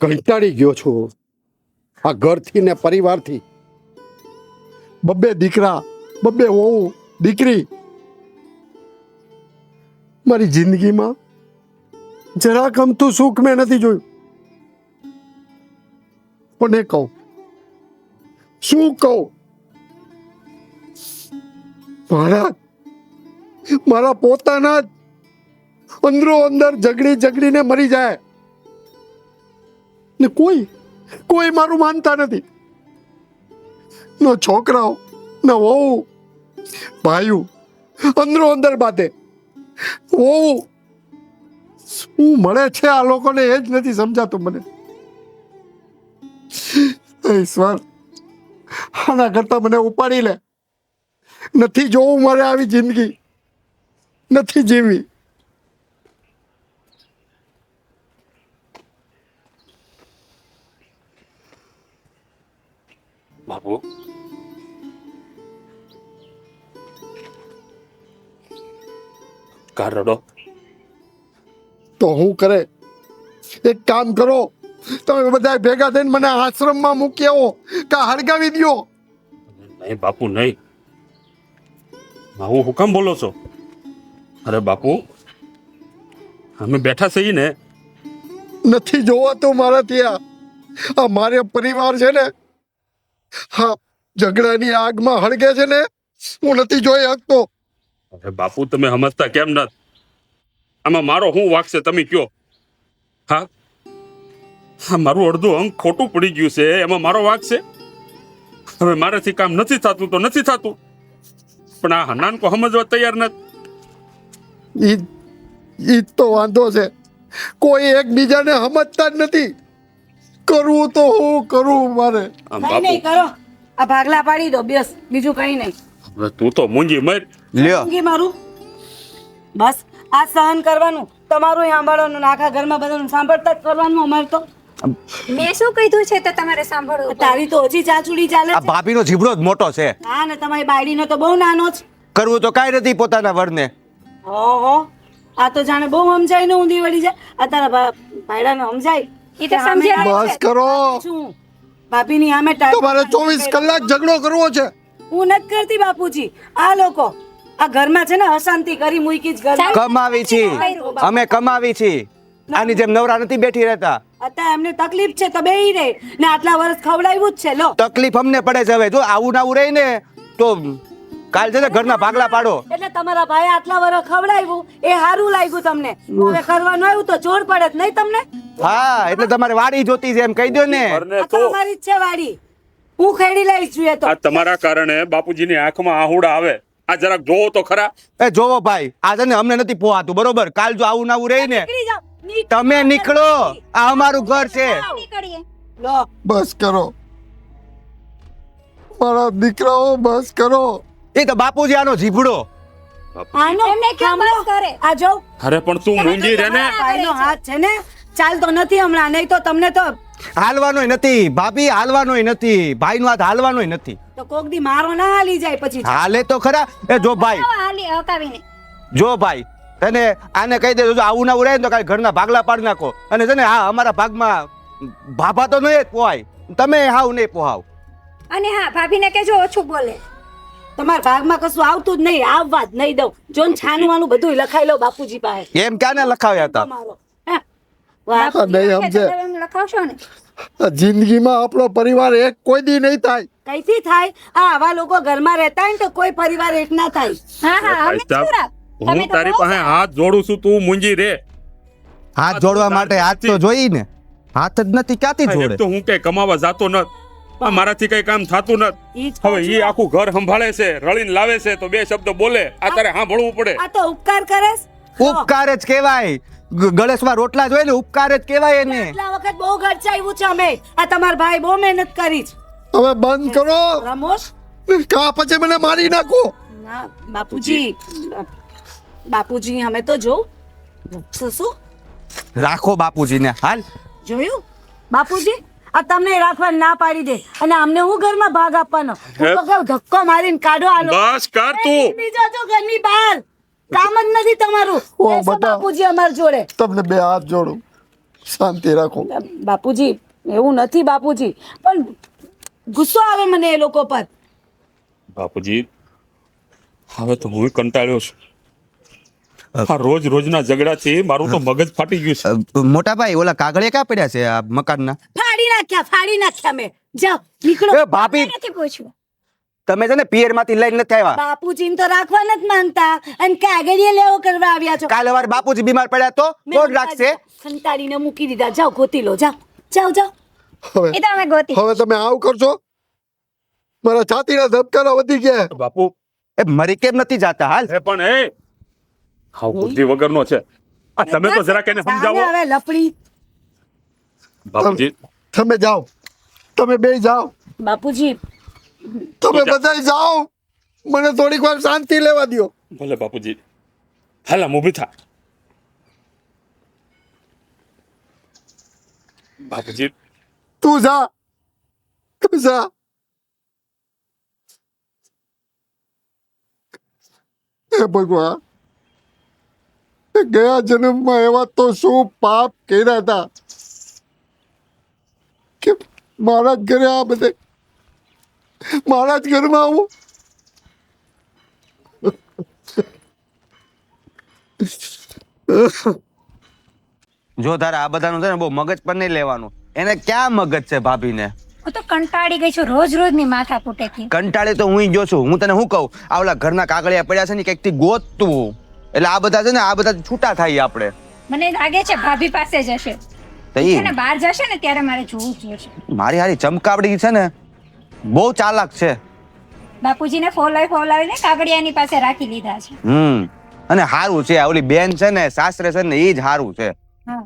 કંટાળી ગયો છું. આ ઘરથી ને પરિવારથી. બબ્બે દીકરા, બબ્બે વહુ, દીકરી. મારી જિંદગીમાં જરા ગમતું સુખ મેં નથી જોયું. પણ એ કહું, શું કહું? મારા મારા પોતાના જ અંદરો અંદર ઝઘડી ઝઘડીને મરી જાય. ને કોઈ કોઈ મારું માનતા નથી. ન છોકરાઓ, ન વહુ, ભાઈઓ, અંદરો અંદર બાતે વહુ, શું મળે છે આ લોકોને એ જ નથી સમજાતું મને. ઈશ્વર, આના કરતા મને ઉપાડી લે. નથી જોવું મારે આવી જિંદગી. નથી જીવી બાપુ કાર રડો તો હું કરે એક કામ કરો તમે બધા ભેગા થઈને મને આશ્રમમાં મૂકી આવો કા હળગાવી દ્યો નહીં બાપુ નહીં હું હું કામ બોલો છો અરે બાપુ અમે બેઠા છીએ ને નથી જોવાતું મારા ત્યાં આ મારે પરિવાર છે ને હા ઝઘડાની આગમાં હળગે છે ને હું નથી જોઈ શકતો. અરે બાપુ તમે સમજતા કેમ ન આમાં મારો શું વાક છે તમે કયો? હા? હા મારું અડધું અંગ ખોટું પડી ગયું છે એમાં મારો વાક છે? હવે મારાથી કામ નથી થતું તો નથી થતું. પણ આ હનાન કો સમજવા તૈયાર નથી. ઈ ઈ તો વાંધો છે. કોઈ એકબીજાને સમજતા જ નથી. કરવું તો હું કરું મારે. કઈ નહીં કરો. આ ભાગલા પાડી દો બસ બીજું કઈ નહીં. હવે તું તો મૂંજી મર. લ્યો. ઊંઘી મારું. બસ આ સહન કરવાનું. તમારું સાંભળવાનું ને આખા ઘરમાં બધાનું સાંભળતા જ કરવાનું અમારે તો. મેં શું કીધું છે તો તમારે સાંભળવું તારી તો હજી ચાચુડી ચાલે આ છે. ભાભીનો જીભડો જ મોટો છે. હા ને તમારી બાયડીનો તો બહુ નાનો છે કરવું તો કાંઈ નથી પોતાના વરને. ઓહો આ તો જાણે બહુ સમજાય ને ઊંધી વળી જાય. આ તારા ભા- ભાયડાને સમજાય? ઈ તો કે સામે સમજાય આવે બસ કરો. શું? ભાભીની સામે તમારે ચોવીસ કલાક ઝઘડો કરવો છે. હું નથી કરતી બાપુજી. આ લોકો આ ઘરમાં છે ને અશાંતિ કરી મૂકી જ ઘરમાં. કમાવી છી. અમે કમાવી છી. આની જેમ નવરા નથી બેઠી રહેતા. અત્યારે એમને તકલીફ છે તો બેહી રહે. ને આટલા વર્ષ ખવડાવ્યું જ છે લો. તકલીફ અમને પડે છે હવે. જો આવું ના આવું રહે ને તો કાલ છે ને ઘરના ભાગલા પાડો. એટલે તમારા ભાઈ આટલા વર્ષ ખવડાવ્યું એ સારું લાગ્યું તમને. હવે કરવાનું આવ્યું તો જોર પડે જ નહીં તમને? હા એટલે તમારે વાડી જોતી છે એમ કહી દો ને. ઘરને આ તો તો અમારી જ છે વાડી. હું ખેડી લઈશ એ તો. આ તમારા કારણે બાપુજીની આંખમાં આહુડા આવે. આ જરાક જોવો તો ખરા. એ જોવો ભાઈ આ છે ને અમને નથી પોહાતું બરોબર? કાલ જો આવું ના આવું રહી ને તમે નીકળો. આ અમારું ઘર છે. બસ કરો. મારા દીકરાઓ બસ કરો. એ તો બાપુજી આનો જીભડો. આનો એમને કેમ બસ કરે? આ જો. અરે પણ તું મૂંજી રે ને. આનો હાથ છે ને. ચાલતો નથી હમણાં નહીં તો તમને તો હાલવાનોય નથી. ભાભી હાલવાનોય નથી. ભાઈનો હાથ હાલવાનોય નથી. તો કોક દી મારો ના હાલી જાય પછી હાલે તો ખરા. એ જો ભાઈ. હાલી હકાવીને. જો ભાઈ અને આને કહી દેજો જો આવું ના ઉડાય ને તો કાલે ઘરના ભાગલા પાડી નાખો. અને છે ને હા અમારા ભાગમાં ભાભા તો નહીં જ પોહાય. તમે હાવ નહીં પોહાવ. અને હા ભાભીને કેજો ઓછું બોલે. તમારા ભાગમાં કશું આવતું જ નહીં આવવા જ નહીં દઉં. જો છાનું વાનું બધું લખાઈ લો બાપુજી પાસે. એમ ક્યાં લખાવ્યા હતા? જિંદગીમાં આપણો પરિવાર એક કોઈ દી નહીં થાય. કઈથી થાય? આ આવા લોકો ઘરમાં રહેતા હોય ને તો કોઈ પરિવાર એક ના થાય. હા તારી પાસે હાથ જોડું છું તું મૂંજી રે. હાથ જોડવા માટે હાથ તો જોઈ ને. હાથ જ નથી ક્યાંથી જોડે? તો હું કે કમાવા જાતો ન આ મારાથી કઈ કામ થતું નથી હવે એ ઈ આખું ઘર સંભાળે છે રળીને લાવે છે તો બે શબ્દ બોલે. આ તારે સાંભળવું પડે. આ તો ઉપકાર કરે ઉપકાર જ કહેવાય. ગળેશમાં રોટલા જોઈએ ને ઉપકાર જ કહેવાય એને. એટલા વખત બહુ ખર્ચાયું છે અમે. આ તમારા ભાઈ બહુ મહેનત કરી છે. હવે બંધ કરો. રમોશ? કા પછી મને મારી નાખો? ના બાપુજી. બાપુજી અમે તો જો શું? રાખો બાપુજીને હાલ. જોયું? બાપુજી? આ તમને રાખવા ના પાડી દે. અને અમને હું ઘરમાં ભાગ આપવાનો? હું તો કહું ધક્કો મારીને કાઢો આલો બસ કર તું. બીજો જો ઘરની બહાર. કામ જ નથી તમારું. ઓ, બટા. બાપુજી અમાર જોડે. તમને બે હાથ જોડું. શાંતિ રાખો. બાપુજી એવું નથી બાપુજી. પણ ગુસ્સો આવે મને એ લોકો પર. બાપુજી હવે તો હું કંટાળ્યો છું. આ રોજ રોજના ઝઘડાથી મારું તો મગજ ફાટી ગયું છે. મોટા ભાઈ ઓલા કાગળે ક્યાં પડ્યા છે આ મકાનના? નાખ્યા ફાડી નાખ્યા મેં. જાઓ નીકળો. એ ભાભી. નથી પૂછ્યું. તમે છે ને પિયરમાંથી લઈને નથી આવ્યા? બાપુજી તો રાખવા નથી માંગતા. અને કાગળિયા લેવો કરવા આવ્યા છો? કાલે વાર બાપુજી બીમાર પડ્યા તો કોણ રાખશે સંતાડીને મૂકી દીધા. જાઓ ગોતી લો જાઓ. જાઓ જાઓ. હવે એ તમે ગોતી. હવે તમે આવું કરશો? મારા છાતીના ધબકારા વધી ગયા. બાપુ. એ મરી કેમ નથી જાતા? હાલ. એ પણ એ. હાવ બુદ્ધિ વગરનો છે. આ તમે તો જરાક કેને સમજાવો. હવે લપડી બાપુજી તમે જાઓ. તમે બે જાઓ. બાપુજી. તમે બધા જાઓ. મને થોડીક વાર શાંતિ લેવા દો ભલે બાપુજી. હાલા હું થા. બાપુજી. તું જા. તું જા. હે ભગવાન. એ ગયા જન્મમાં એવા તો શું પાપ કર્યા હતા. કે મારા જ ઘરે આ બધે. મારા જ ઘરમાં આવું. જો તારે આ બધાનું છે ને બહુ મગજ પર નહીં લેવાનું. એને ક્યાં મગજ છે ભાભીને? હું તો કંટાળી ગઈ છું રોજ રોજની માથા કૂટેથી કંટાળી તો હું જો છું. હું તને શું કહું? આ ઓલા ઘરના કાગળિયા પડ્યા છે ને કંઈકથી ગોતતું. એટલે આ બધા છે ને આ બધા છૂટા થાય આપણે. મને લાગે છે ભાભી પાસે જ હશે. તો છે ને બહાર જશે ને ત્યારે મારે જોવું જ મારી હારી ચમકાવડી છે ને બહુ ચાલાક છે. બાપુજીને ફોલાવી ફોલાવીને કાગડિયાની પાસે રાખી લીધા છે. હમ અને હારું છે ઓલી બેન છે ને સાસરે છે ને એ જ હારું છે. હા.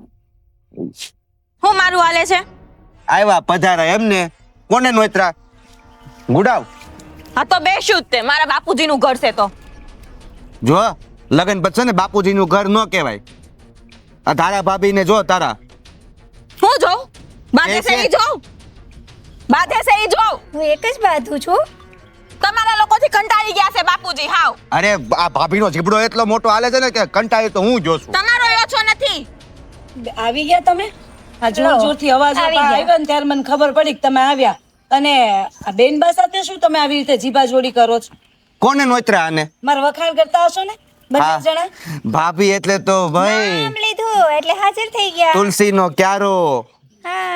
મારું હાલે છે? આવ્યા પધારા એમને કોને નોતરા? ગુડાવ. હા તો બેસ્યું જ તે મારા બાપુજીનું ઘર છે તો. જો લગન પછી છે ને બાપુજીનું ઘર ન કહેવાય. આ તારા ભાભીને જો તારા. હું જોઉં? બાધે છે. ઈ જોઉં? બાધે છે ઈ જોઉં? હું એક જ બાધું છું. તમારા લોકોથી કંટાળી ગયા છે બાપુજી હાવ. અરે આ ભાભીનો જીબડો એટલો મોટો હાલે છે ને કે કંટાળી તો હું જોશું તમારો ઓછો નથી. આવી ગયા તમે? આ જોર જોરથી અવાજ આવી આવ્યો ને ત્યારે મને ખબર પડી કે તમે આવ્યા. અને આ બેનબા સાથે શું તમે આવી રીતે જીભા જોડી કરો છો? કોને નોતરા આને? મારા વખાણ કરતા હશો ને? બધા જણા? ભાભી એટલે તો ભાઈ. એટલે હાજર થઈ ગયા. તુલસીનો ક્યારો?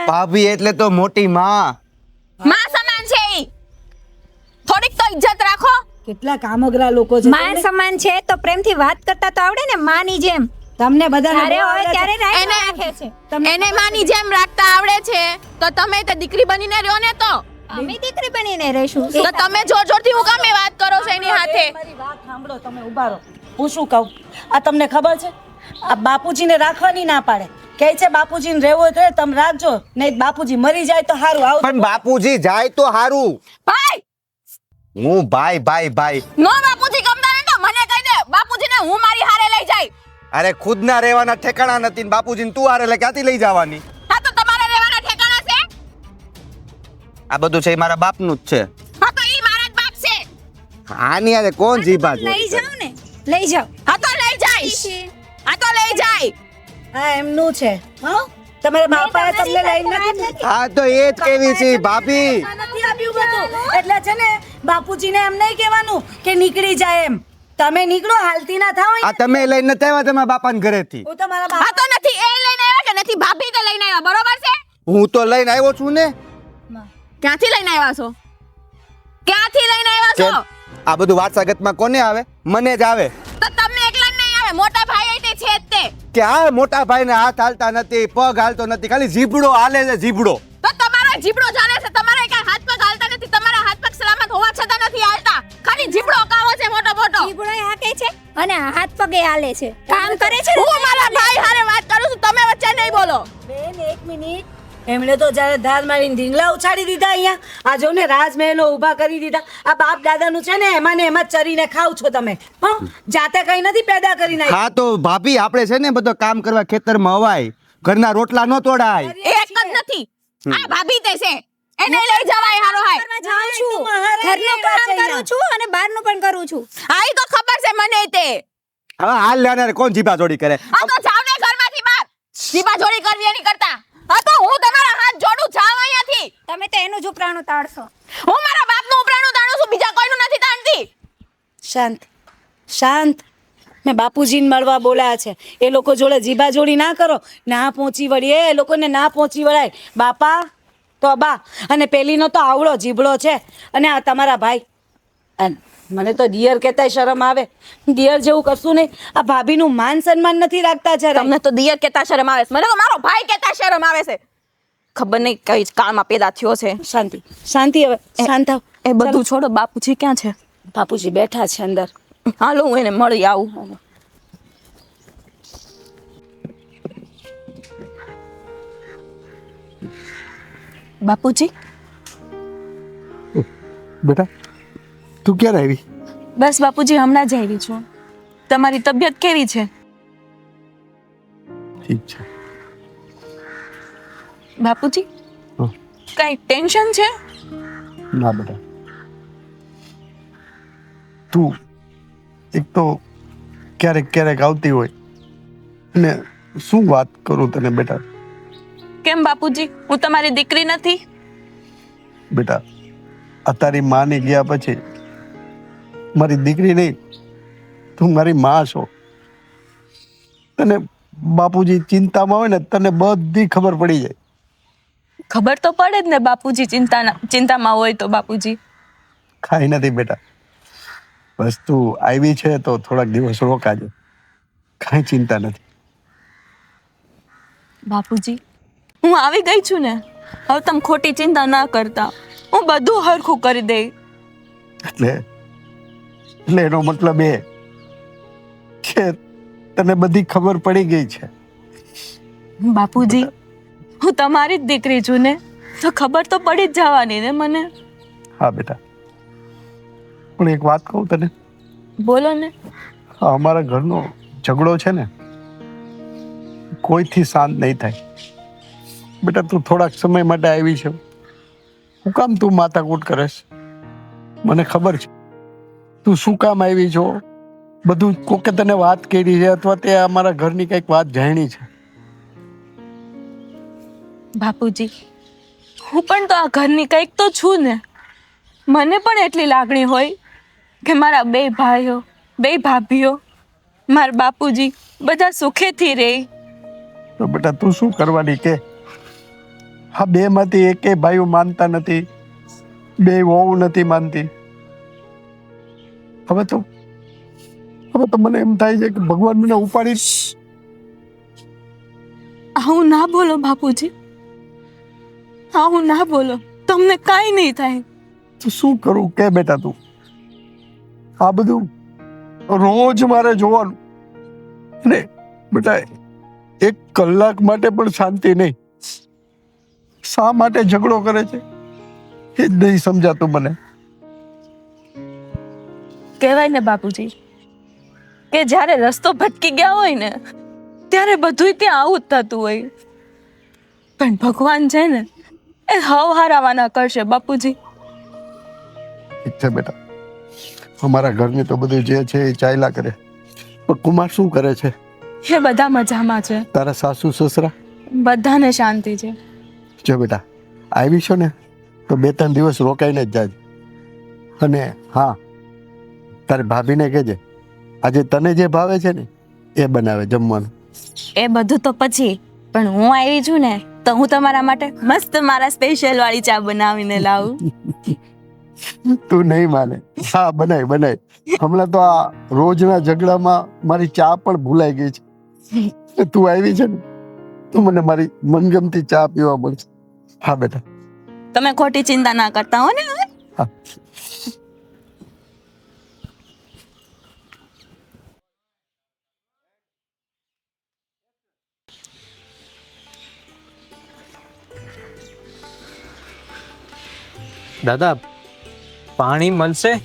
ભાભી એટલે તો મોટી માં. માં સમાન છે ઈ. થોડીક તો ઇજ્જત રાખો. કેટલા કામગરા લોકો છે માં સમાન છે તો પ્રેમથી વાત કરતા તો આવડે ને માની જેમ. તમને બધા અરે હોય ત્યારે એને રાખે છે. તમને એને માની જેમ રાખતા આવડે છે. તો તમે તે દીકરી બનીને રહ્યો ને તો. અમે દીકરી બનીને રહીશું. તો તમે જોર જોરથી હું કામે વાત કરો છો એની હાથે? મારી વાત સાંભળો તમે ઊભા રહો. હું શું કહું? આ તમને ખબર છે? આ બાપુજીને રાખવાની ના પાડે. કે છે બાપુજીને રહેવો તો તમે રાખજો. નહીં બાપુજી મરી જાય તો સારું આવું પણ બાપુજી જાય તો સારું ભાઈ! હું ભાઈ ભાઈ ભાઈ. નો બાપુજી ગમતા ને તો મને કહી દે બાપુજીને હું મારી હારે લઈ જાય. અરે ખુદના રહેવાના ઠેકાણા નથી ને બાપુજીને તું હારે લે ક્યાંથી લઈ જવાની? હા તો તમારે રહેવાના ઠેકાણા છે? આ બધું છે એ મારા બાપનું જ છે. હા તો ઈ મારા જ બાપ છે. આની અરે કોણ જીભા લઈ જાવ ને. લઈ જાવ હા તો લઈ જઈશ. હા તો લઈ જાય. હા એમનું છે. હા? તમારા બાપાએ તમને લઈને નથી હા તો એ જ કેવી છે ભાભી? નથી આપ્યું બધું. એટલે છે ને બાપુજીને એમ નહીં કહેવાનું કે નીકળી જાય એમ. તમે નીકળો હાલતી ના થાઓ આ તમે લઈને નથી આવ્યા તમારા બાપાને ઘરેથી? હું તો મારા હા તો નથી એ લઈને આવ્યા કે નથી? ભાભી તો લઈને આવ્યા બરોબર છે? હું તો લઈને આવ્યો છું ને. ક્યાંથી લઈને આવ્યા છો? ક્યાંથી લઈને આવ્યા છો? આ બધું વાત સાગતમાં કોને આવે? મને જ આવે. તો તમને એકલા નહીં આવે મોટા ભાઈ છે તે. કે આ મોટા ભાઈને હાથ હાલતા નથી પગ હાલતો નથી ખાલી જીબડો હાલે છે જીબડો તો તમારો જીબડો ચાલે છે તમારે કઈ હાથ પગ હાલતા નથી તમારા હાથ પગ સલામત હોવા છતાં નથી હાલતા. ખાલી જીબડો કાવો છે મોટો મોટો. જીભડો હાકે છે અને હાથ પગે હાલે છે. કામ કરે છે હું મારા ભાઈ હારે વાત કરું છું તમે વચ્ચે નહીં બોલો. બેન એક મિનિટ. એમણે તો જ્યારે ધાર મારીને ઢીંગલા ઉછાડી દીધા અહીંયા આ જો ને રાજમહેલો ઊભા કરી દીધા. આ બાપ દાદાનું છે ને એમાં ને એમાં ચરીને ખાવ છો તમે. હા જાતે કઈ નથી પેદા કરી નાખી હા તો ભાભી આપણે છે ને બધો કામ કરવા ખેતરમાં અવાય. ઘરના રોટલા ન તોડાય. એક જ નથી. આ ભાભી તે છે. એને લઈ જવાય હારો હાય. જાઉં છું. ઘરનું કામ કરું છું અને બહારનું પણ કરું છું. હા તો ખબર છે મને તે. હવે હાલ લેનાર કોણ જીભા જોડી કરે? આ તો જાવને ઘરમાંથી બહાર. જીભા જોડી કરવી એની કરતા. હા તો હું તમારા હાથ જોડું જાવ અહીંયાથી. તમે તો એનું જ ઉપરાણું તાળશો હું મારા બાપનું ઉપરાણું તાણું છું બીજા કોઈનું નથી તાણતી. શાંત શાંત. મેં બાપુજીને મળવા બોલાયા છે. એ લોકો જોડે જીભા જોડી ના કરો. ના પહોંચી વળીએ એ લોકોને ના પહોંચી વળાય. બાપા તો બા અને પેલીનો તો આવડો જીભડો છે. અને આ તમારા ભાઈ. અને મને તો ડિયર કહેતા શરમ આવે. ડિયર જેવું કશું નહીં. આ ભાભીનું માન સન્માન નથી રાખતા છે તમને તો દિયર કેતા શરમ આવે છે. મને તો મારો ભાઈ કહેતા શરમ આવે છે. ખબર નહીં કઈ કાળમાં પેદા થયો છે. શાંતિ. શાંતિ હવે. શાંત એ બધું છોડો. બાપુજી ક્યાં છે? બાપુજી બેઠા છે અંદર. હાલો હું એને મળી આવું. બાપુજી? બેટા? તું ક્યારે આવી? બસ બાપુજી હમણાં જ આવી છું. તમારી તબિયત કેવી છે? ઠીક છે. બાપુજી હં. કઈ ટેન્શન છે? ના બેટા. તું એક તો ક્યારેક ક્યારેક આવતી હોય. અને શું વાત કરું તને બેટા? કેમ બાપુજી? હું તમારી દીકરી નથી? બેટા આ તારી માને ગયા પછી મારી દીકરી નહીં તું મારી મા છો. તને બાપુજી ચિંતામાં હોય ને તને બધી ખબર પડી જાય. ખબર તો પડે જ ને બાપુજી ચિંતાના ચિંતામાં હોય તો બાપુજી. ખાઈ નથી બેટા. વસ્તુ આવી છે તો થોડાક દિવસ રોકાજો. કાંઈ ચિંતા નથી. બાપુજી હું આવી ગઈ છું ને હવે તમે ખોટી ચિંતા ના કરતા. હું બધું હરખું કરી દઈ. એટલે એટલે એનો મતલબ એ કે તને બધી ખબર પડી ગઈ છે. બાપુજી હું તમારી જ દીકરી છું ને? તો ખબર તો પડી જ જવાની ને મને. હા બેટા. પણ એક વાત કહું તને. બોલો ને. અમારા ઘરનો ઝઘડો છે ને કોઈથી શાંત નહીં થાય. બેટા તું થોડાક સમય માટે આવી છે હું કામ તું માથાકૂટ કરેશ? મને ખબર છે. તું શું કામ આવી છો? બધું કોકે તને વાત કરી છે અથવા તે અમારા ઘરની કંઈક વાત જાણી છે? બાપુજી હું પણ તો આ ઘરની કંઈક તો છું ને. મને પણ એટલી લાગણી હોય કે મારા બે ભાઈઓ બે ભાભીઓ મારા બાપુજી બધા સુખેથી રહે. તો બેટા તું શું કરવાની કે? હા બે માંથી એકે ભાઈઓ માનતા નથી બે વહુ નથી માનતી. હવે તો હવે તો મને એમ થાય છે કે ભગવાન મને ઉપાડી આવું ના બોલો બાપુજી. આવું ના બોલો. તમને કાંઈ નહીં થાય. તો શું કરું? કે બેટા તું? આ બધું રોજ મારે જોવાનું. ને બેટા એક કલાક માટે પણ શાંતિ નહીં. શા માટે ઝઘડો કરે છે? એ જ નહીં સમજાતું મને. કહેવાય ને બાપુજી કે જ્યારે રસ્તો ભટકી ગયા હોય ને ત્યારે બધુંય ત્યાં આવું જ થતું હોય. પણ ભગવાન છે ને એ હવ હારાવાના કરશે બાપુજી. ઠીક છે બેટા. અમારા ઘરની તો બધું જે છે એ ચાલ્યા કરે. પણ કુમાર શું કરે છે? એ બધા મજામાં છે. તારા સાસુ સસરા? બધાને શાંતિ છે. જો બેટા આવી છો ને તો બે ત્રણ દિવસ રોકાઈને જ જાજે. અને હા તારી ભાભીને કહેજે આજે તને જે ભાવે છે ને એ બનાવે જમવાનું. એ બધું તો પછી પણ હું આવી છું ને તો હું તમારા માટે મસ્ત મારા સ્પેશિયલ વાળી ચા બનાવીને લાવું. તું નહીં માને. હા બનાય બનાય. હમણાં તો આ રોજના ઝઘડામાં મારી ચા પણ ભૂલાઈ ગઈ છે. તું આવી છે ને તું મને મારી મનગમતી ચા પીવા મળશે. હા બેટા. તમે ખોટી ચિંતા ના કરતા હો ને હવે. દાદા પાણી મળશે?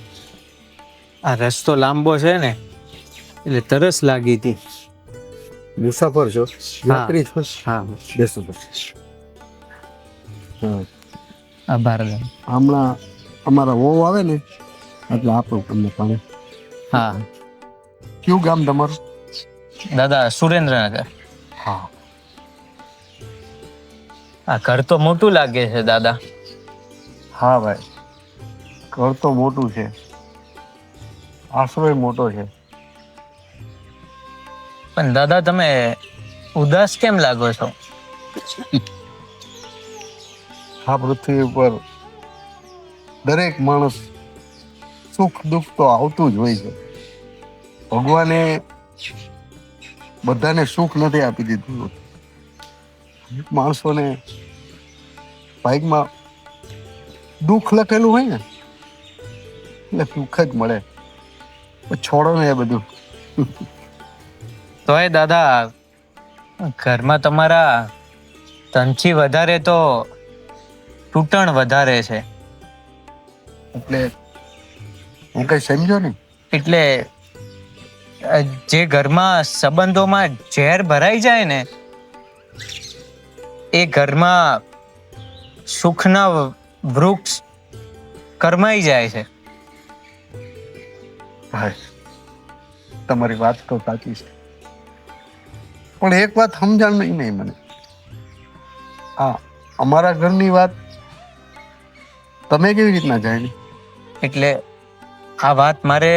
આ રસ્તો લાંબો છે ને એટલે તરસ લાગી હતી. મુસાફર છો? યાત્રી છો? હા. બેસો આભાર હમણાં અમારા વહુ આવે ને એટલે આપો તમને પાણી. હા. કયું ગામ તમારું? દાદા સુરેન્દ્રનગર. હા. આ ઘર તો મોટું લાગે છે દાદા. હા ભાઈ ઘર તો મોટું છે. આશ્રય મોટો છે. પણ દાદા તમે ઉદાસ કેમ લાગો છો? આ પૃથ્વી ઉપર દરેક માણસ સુખ દુઃખ તો આવતું જ હોય છે. ભગવાને બધાને સુખ નથી આપી દીધું. માણસોને બાઇકમાં દુઃખ લખેલું હોય ને એટલે સુખ જ મળે. છોડો ને એ બધું. તોય દાદા ઘરમાં તમારા તનથી વધારે તો તૂટણ વધારે છે. એટલે હું કઈ સમજો ને એટલે જે ઘરમાં સંબંધોમાં ઝેર ભરાઈ જાય ને એ ઘરમાં સુખના વૃક્ષ કરમાઈ જાય છે. ભાઈ તમારી વાત તો સાચી છે. પણ એક વાત સમજણ નહીં નહીં મને. હા અમારા ઘરની વાત તમે કેવી રીતના જાણી? એટલે આ વાત મારે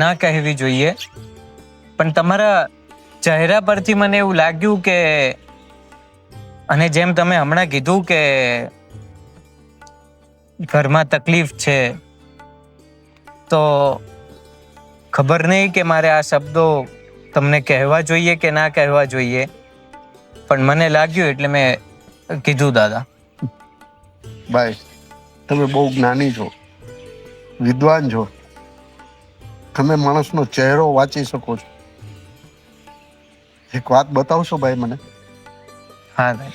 ના કહેવી જોઈએ. પણ તમારા ચહેરા પરથી મને એવું લાગ્યું કે અને જેમ તમે હમણાં કીધું કે ઘરમાં તકલીફ છે તો ખબર નહીં કે મારે આ શબ્દો તમને કહેવા જોઈએ કે ના કહેવા જોઈએ. પણ મને લાગ્યું એટલે મેં કીધું દાદા. ભાઈ તમે બહુ જ્ઞાની છો વિદ્વાન છો. તમે માણસનો ચહેરો વાંચી શકો છો. એક વાત બતાવશો ભાઈ મને? હા ભાઈ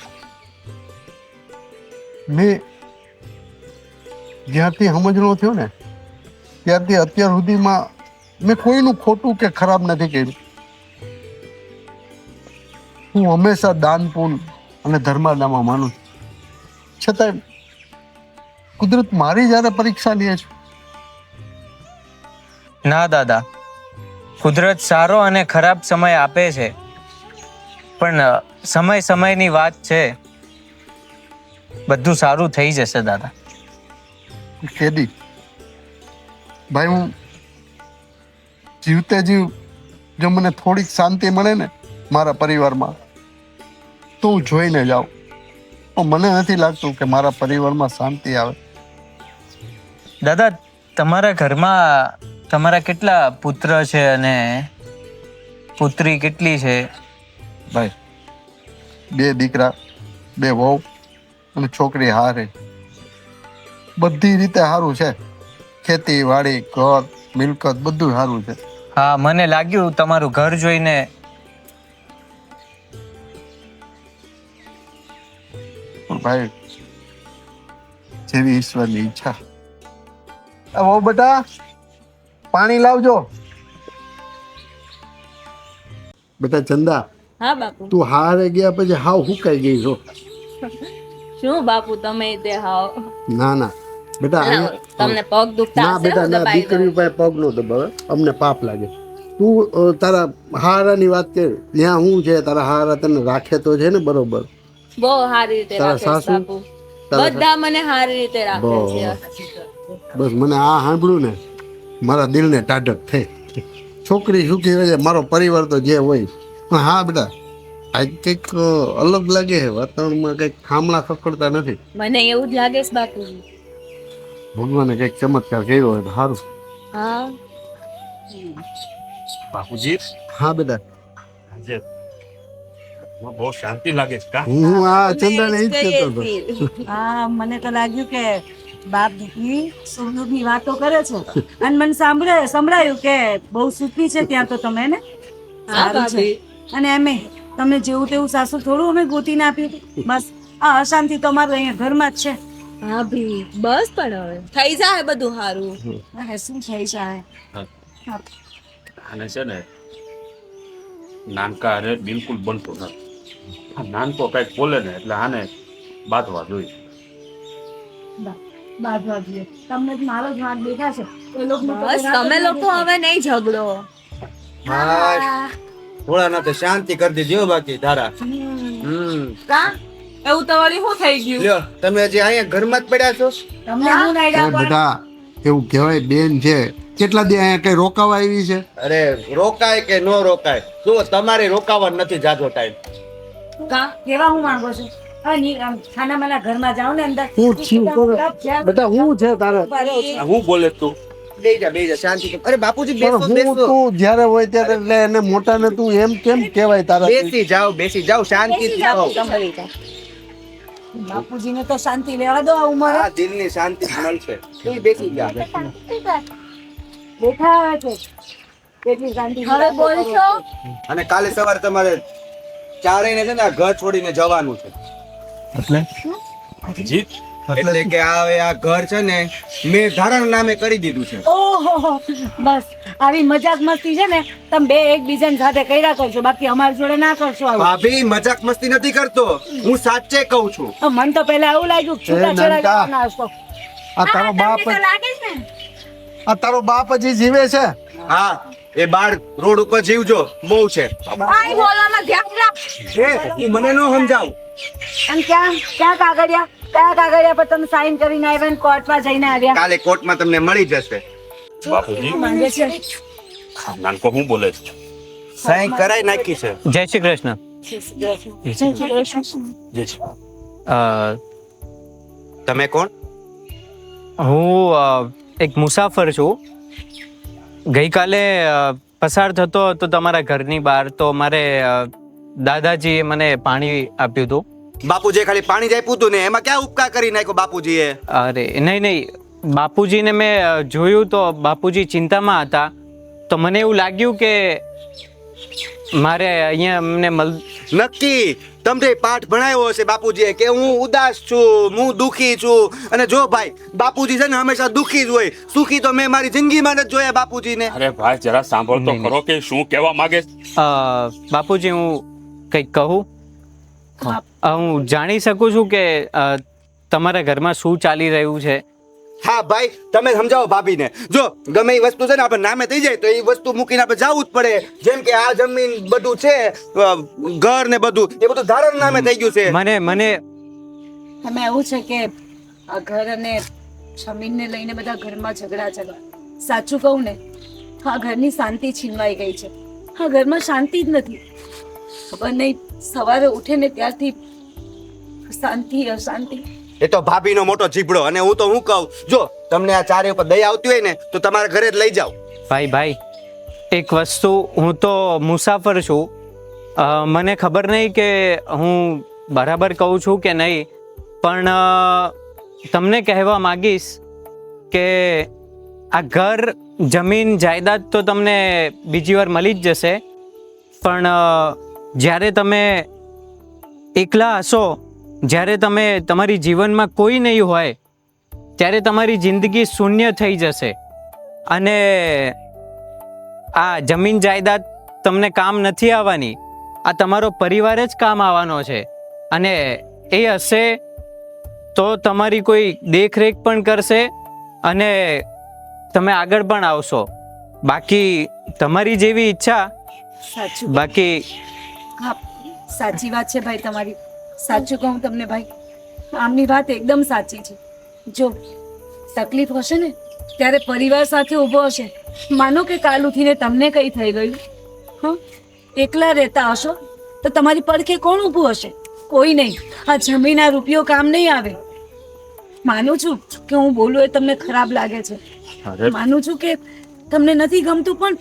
મેં જ્યારથી સમજણો થયો ને, ત્યારથી અત્યાર સુધીમાં મેં કોઈનું ખોટું કે ખરાબ નથી કર્યું. હું હંમેશા દાનપૂન અને ધર્માદામાં માનું છતાંય કુદરત મારી જ્યારે પરીક્ષા લે છે. ના દાદા, કુદરત સારો અને ખરાબ સમય આપે છે. પણ, સમય સમયની વાત છે. બધું સારું થઈ જશે દાદા. કેદી ભાઈ હું જીવતે જીવ જો મને થોડીક શાંતિ મળે ને મારા પરિવારમાં તો હું જોઈને જાઉં પણ મને નથી લાગતું કે મારા પરિવારમાં શાંતિ આવે. દાદા તમારા ઘરમાં તમારા કેટલા પુત્ર છે અને પુત્રી કેટલી છે? ભાઈ બે દીકરા બે વહુ અને છોકરી હારે. બધી રીતે સારું છે. ખેતી વાડી ઘર મિલકત બધું સારું છે. હા મને લાગ્યું તમારું ઘર જોઈને પણ ભાઈ જેવી ઈશ્વરની ઈચ્છા. આ બેટા પાણી લાવજો. બેટા ચંદા હા બાપુ. તું હારે ગયા પછી હાવ હુકાઈ ગઈ છો. શું બાપુ તમે તે હાવ? ના ના. બેટા તમને પગ દુખતા ના બેટા ના દીકરી. પાસે પગ નો દબાવે અમને પાપ લાગે. તું તારા હારાની વાત કે ત્યાં હું છે તારા હારા તને રાખે તો છે ને બરોબર. બહુ સારી રીતે તારા રાખે સાસુ? બધા મને સારી રીતે રાખે છે. બસ મને આ સાંભળ્યું ને મારા દિલને ટાઢક થઈ. છોકરી સુખી હોય મારો પરિવાર તો જે હોય. પણ હા બેટા આજ કંઈક અલગ લાગે વાતાવરણમાં કંઈક ખામણા ખખડતા નથી. મને એવું જ લાગે છે બાપુ. ભગવાને કંઈક ચમત્કાર કર્યો હોય તો સારું હા. બાપુજી? હા બેટા આજે બહુ શાંતિ લાગે છે હું આ ચંદ્રને ઈ કહેતો હતો. હા મને તો લાગ્યું કે બાપ દીકરી સુખ દુઃખની વાતો કરે છે. અને મને સાંભળે સંભળાયું કે બહુ સુખી છે ત્યાં તો તમે ને? સારું છે. અને એમે તમને જેવું તેવું સાસુ થોડું અમે ગોતીને આપ્યું. બસ આ અશાંતિ તો અમારે અહીંયા ઘરમાં જ છે. હા ભી બસ પણ હવે. થઈ જાય બધું સારું હા શું થઈ જાય? અને છે ને નાનકા અરે બિલકુલ બનતું નથી. નાનકો કંઈક બોલે ને એટલે આને બાંધવા જોઈએ. બાજવા જોઈએ. તમને મારો જ વાંક દેખાશે. એ લોકોનું બસ કોઈ વાંક જ તમે લોકો હવે નહીં ઝઘડો. થોડા ના શાંતિ કરી દીધી હો બાકી ધારા. હમ. કા? એવું તમારી શું થઈ ગયું? લ્યો તમે હજી અહીંયા ઘરમાં જ પડ્યા છો? તમને શું પણ? બધા એવું કહેવાય બેન છે. કેટલા દી અહીંયા કઈ રોકાવા આવી છે? અરે રોકાય કે ન રોકાય? જો તમારે રોકાવા નથી જાજો ટાઈમ કા કેવા હું માંગો છું? હા ની આમ ખાના માના ઘરમાં જાઓ ને અંદર. હું થયું બધા હું છે તારે? ઊભા રહો છો. આ હું બોલે તું? અરે બાપુજી બેસો બેસો. તું જ્યારે હોય ત્યારે એટલે એને મોટા ને તું એમ કેમ કહેવાય તારા બેસી જાઓ બેસી જાઓ શાંતિ બાપુજીને તો શાંતિ લેવા દો આ ઉંમરે. આ દિલની શાંતિ મળશે. તું બેસી જા. બેઠા છે. કેટલી શાંતિ હવે બોલશો? અને કાલે સવારે તમારે ચારેયને છે ને આ ઘર છોડીને જવાનું છે. એટલે? જીત એટલે કે આ હવે આ ઘર છે ને મેં ધારણ નામે કરી દીધું છે. ઓહો બસ. આવી મજાક મસ્તી છે ને તમે બે એકબીજાની સાથે કર્યા કરશો બાકી અમારી જોડે ના કરશો આવું. ભાભી મજાક મસ્તી નથી કરતો. હું સાચે કહું છું. મન તો પહેલા એવું લાગ્યું છૂટા છેડા. હશો આ તારો બાપ લાગે છે આ તારો બાપ હજી જીવે છે? હા એ બાળ રોડ ઉપર જીવજો. બહુ છે. આઈ બોલવામાં ધ્યાન રાખ. એ ઈ મને નો સમજાવ. અને ક્યાં ક્યાં કાગળિયા? કયા કાગળિયા પર તમે સાઈન કરીને આવ્યા ને કોર્ટમાં જઈને આવ્યા? કાલે કોર્ટમાં તમને મળી જશે. બાપુજી? માંગે છે. નાનકો હું બોલે છે? સાઈ કરાઈ નાખી છે. જય શ્રી કૃષ્ણ. જય શ્રી અ, તમે કોણ? હું એક મુસાફર છું. ગઈકાલે પસાર થતો હતો તમારા ઘરની બહાર તો મારે દાદાજીએ મને પાણી આપ્યું હતું. બાપુજી ખાલી પાણી જ આપ્યું હતું ને? એમાં ક્યાં ઉપકાર કરી નાખ્યો બાપુજીએ? અરે નહીં નહીં. બાપુજીને મેં જોયું તો બાપુજી ચિંતામાં હતા. તો મને એવું લાગ્યું કે મારે અહીંયા અમને મલ નક્કી. તમને પાઠ ભણાવ્યો હશે બાપુજીએ કે હું ઉદાસ છું હું દુઃખી છું. અને જો ભાઈ બાપુજી છે ને હંમેશા દુખી જ હોય. સુખી તો મેં મારી જિંદગીમાં જ જોયા બાપુજીને. અરે ભાઈ જરા સાંભળ તો ખરો કે શું કહેવા માંગે બાપુજી હું કંઈક કહું? હું. જાણી શકું છું કે તમારા ઘરમાં શું ચાલી રહ્યું છે? હા ભાઈ તમે સમજાવો ભાભીને. જો ગમે એ વસ્તુ છે ને આપણે નામે થઈ જાય તો એ વસ્તુ મૂકીને આપણે જવું જ પડે. જેમ કે આ જમીન બધું છે ઘર ને બધું એ બધું ધારણ નામે થઈ ગયું છે. મને મને તમે એવું છે કે આ ઘર અને જમીનને લઈને બધા ઘરમાં ઝઘડા ઝઘડા સાચું કહું ને આ ઘરની શાંતિ છીનવાઈ ગઈ છે. આ ઘરમાં શાંતિ જ નથી. ખબર નહીં સવારે ઉઠે ને ત્યારથી શાંતિ અશાંતિ. એ તો ભાભીનો મોટો જીપડો અને હું તો હું કહું, જો, તમને આ ચારે ઉપર દયા આવતી હોય ને, તો તમારા ઘરે જ લઈ જાઓ. ભાઈ ભાઈ, એક વસ્તુ હું તો મુસાફર છું. મને ખબર નહીં કે હું બરાબર કહું છું કે નહીં, પણ તમને કહેવા માગીશ કે આ ઘર, જમીન, જાયદાદ તો તમને બીજી વાર મળી જ જશે. પણ જ્યારે તમે એકલા હશો જ્યારે તમે તમારી જીવનમાં કોઈ નહીં હોય ત્યારે તમારી જિંદગી શૂન્ય થઈ જશે. અને આ જમીન જાયદાદ તમને કામ નથી આવવાની. આ તમારો પરિવાર જ કામ આવવાનો છે. અને એ હશે તો તમારી કોઈ દેખરેખ પણ કરશે અને તમે આગળ પણ આવશો. બાકી તમારી જેવી ઈચ્છા બાકી સાચી વાત છે ભાઈ તમારી. સાચું કહું તમને ભાઈ આમની વાત એકદમ સાચી છે. જો તકલીફ હશે ને ત્યારે પરિવાર સાથે ઊભો હશે. માનો કે કાલ ઉઠીને તમને કંઈ થઈ ગયું હા? એકલા રહેતા હશો તો તમારી પડખે કોણ ઊભું હશે? કોઈ નહીં. આ જમીન આ રૂપિયો કામ નહીં આવે. માનું છું કે હું બોલું એ તમને ખરાબ લાગે છે. માનું છું કે તમને નથી ગમતું પણ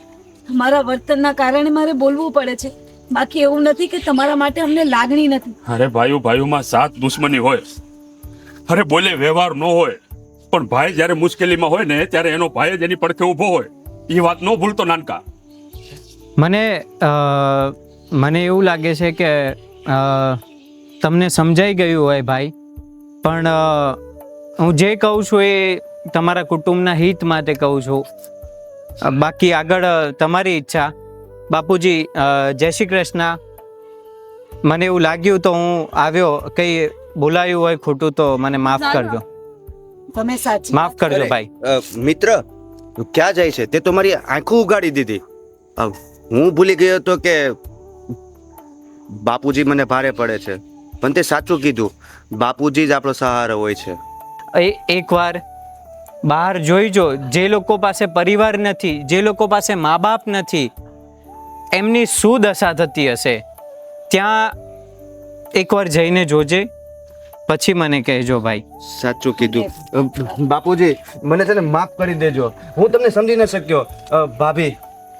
મારા વર્તનના કારણે મારે બોલવું પડે છે. બાકી એવું નથી કે તમારા માટે અમને લાગણી નથી. અરે ભાઈઓ ભાઈઓમાં સાત દુશ્મની હોય. અરે બોલે વ્યવહાર ન હોય. પણ ભાઈ જ્યારે મુશ્કેલીમાં હોય ને ત્યારે એનો ભાઈ જ એની પડખે ઊભો હોય. એ વાત ન ભૂલતો નાનકા. મને મને એવું લાગે છે કે તમને સમજાઈ ગયું હોય ભાઈ. પણ હું જે કહું છું એ તમારા કુટુંબના હિત માટે કહું છું. બાકી આગળ તમારી ઈચ્છા. બાપુજી જય શ્રી કૃષ્ણ. મને એવું લાગ્યું તો હું આવ્યો કંઈ બોલાયું હોય ખોટું તો મને માફ. કરજો. તમે સાચી માફ કરજો ભાઈ. મિત્ર ક્યાં જાય છે? તે તો મારી આંખો ઉગાડી દીધી. હું ભૂલી ગયો હતો કે બાપુજી મને ભારે પડે છે. પણ તે સાચું કીધું. બાપુજી જ આપણો સહારો હોય છે. એ એકવાર બહાર જોઈજો. જે લોકો પાસે પરિવાર નથી જે લોકો પાસે મા બાપ નથી એમની શું દશા થતી હશે. ત્યાં એકવાર જઈને જોજે. પછી મને કહેજો ભાઈ. સાચું કીધું. બાપુજી મને છે ને માફ કરી દેજો. હું તમને સમજી ન શક્યો. ભાભી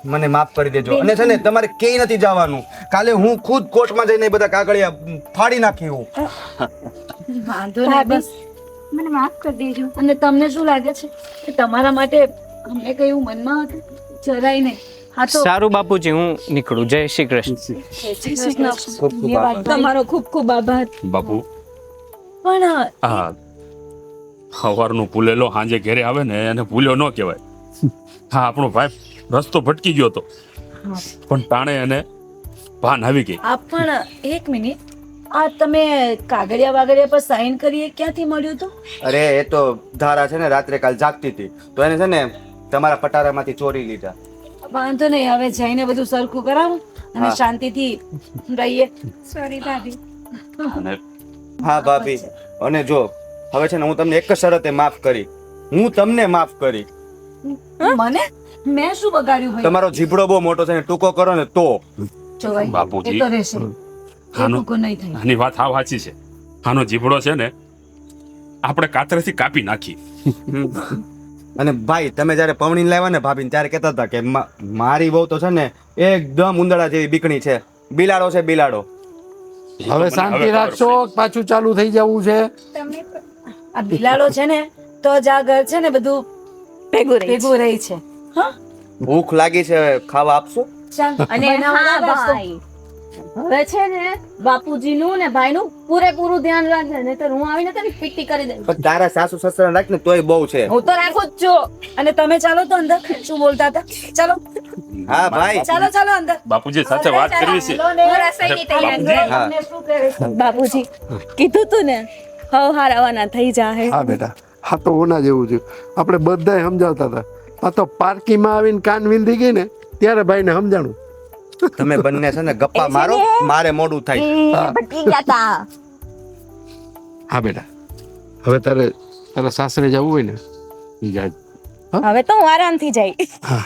મને માફ કરી દેજો. અને છે ને તમારે ક્યાંય નથી જવાનું. કાલે હું ખુદ કોર્ટમાં જઈને બધા કાગળિયા ફાડી નાખી હું. વાંધો નહીં બસ. મને માફ કરી દેજો. અને તમને શું લાગે છે? કે તમારા માટે અમે કયું મનમાં હતું? જરાય નહીં. સારું બાપુજી હું નીકળું. જય શ્રી કૃષ્ણ. તમારો ખૂબ ખૂબ આભાર. બાપુ. પણ હા સવારનું પુલેલો સાંજે ઘેરે આવે ને એને ભૂલ્યો ન કહેવાય. હા આપણો ભાઈ રસ્તો ભટકી ગયો હતો પણ ટાણે એને ભાન આવી ગઈ. આ પણ એક મિનિટ. આ તમે કાગળિયા વાગળિયા પર સાઈન કરીએ ક્યાંથી મળ્યું હતું? અરે એ તો ધારા છે ને રાત્રે કાલ જાગતી હતી. તો એને છે ને તમારા પટારામાંથી ચોરી લીધા. વાંધો નહીં હવે જઈને બધું સરખું કરાવું અને શાંતિથી રહીએ. સોરી ભાભી. હા ભાભી. અને જો હવે છે ને હું તમને એક જ શરતે માફ કરી. હું તમને માફ કરી. મને? મેં શું બગાડ્યું ભાઈ? તમારો જીભડો બહુ મોટો છે ને ટૂંકો કરો ને તો. જો ભાઈ, બાપુજી. તો રહેશે. આનો- ટૂંકો નહીં થાય. આની વાત હાવ સાચી છે. આનો જીભડો છે ને આપણે કાતરેથી કાપી નાખી. અને ભાઈ તમે જ્યારે પવણી લાવ્યા ને ભાભીને ત્યારે કહેતા હતા કે મારી બહુ તો છે ને એકદમ ઉંદડા જેવી બીકણી છે. બિલાડો છે બિલાડો. હવે શાંતિ રાખશો પાછું ચાલુ થઈ જવું છે. આ બિલાડો છે ને તો જ આગળ છે ને બધું ભેગું રહી ભેગું રહી છે. ભૂખ લાગી છે ખાવા આપશો? અને એના ભાઈ. હવે છે ને બાપુજીનું ને ભાઈનું પૂરેપૂરું ધ્યાન રાખજે નહીતર હું આવીને તને પીટી કરી દઈશ. પણ તારા સાસુ સસરા રાખ ને તોય બહુ છે. હું તો રાખું જ છું. અને તમે ચાલો તો અંદર શું બોલતા હતા? ચાલો. હા ભાઈ. ચાલો ચાલો અંદર. બાપુજી સાથે વાત કરવી છે. રસોઈની તૈયારી બાપુજી. કીધું તું ને હવ હારાવાના થઈ જાહે. હા બેટા. હા તો ઓના જેવું છે. આપણે બધાય સમજાવતા હતા. આ તો પાર્કીમાં આવીને કાન વિંધી ગઈ ને ત્યારે ભાઈને સમજાણું. તમે બંને છે ને ગપ્પા મારો મારે મોડું થાય. ભટકી ગયા તા. હા બેટા. હવે તારે તારા સાસરે જવું હોય ને ઈ હવે તો હું આરામથી જઈ હા.